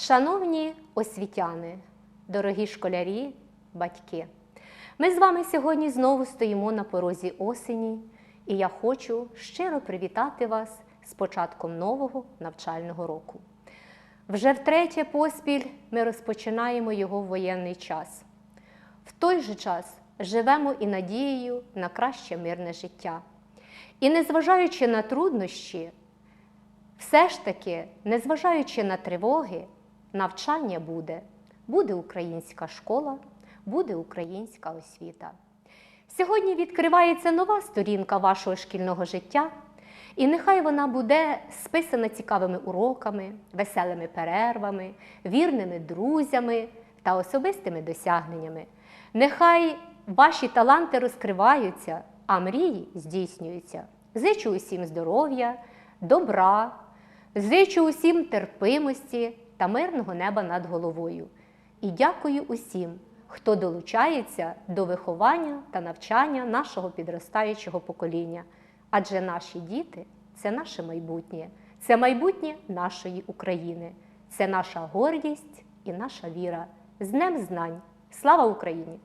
Шановні освітяни, дорогі школярі, батьки, ми з вами сьогодні знову стоїмо на порозі осені, і я хочу щиро привітати вас з початком нового навчального року. Вже втретє поспіль ми розпочинаємо його в воєнний час. В той же час живемо і надією на краще мирне життя. І незважаючи на труднощі, все ж таки, незважаючи на тривоги, навчання буде. Буде українська школа, буде українська освіта. Сьогодні відкривається нова сторінка вашого шкільного життя, і нехай вона буде списана цікавими уроками, веселими перервами, вірними друзями та особистими досягненнями. Нехай ваші таланти розкриваються, а мрії здійснюються. Зичу усім здоров'я, добра, зичу усім терпимості та мирного неба над головою. І дякую усім, хто долучається до виховання та навчання нашого підростаючого покоління. Адже наші діти це наше майбутнє, це майбутнє нашої України, це наша гордість і наша віра. З Днем знань! Слава Україні!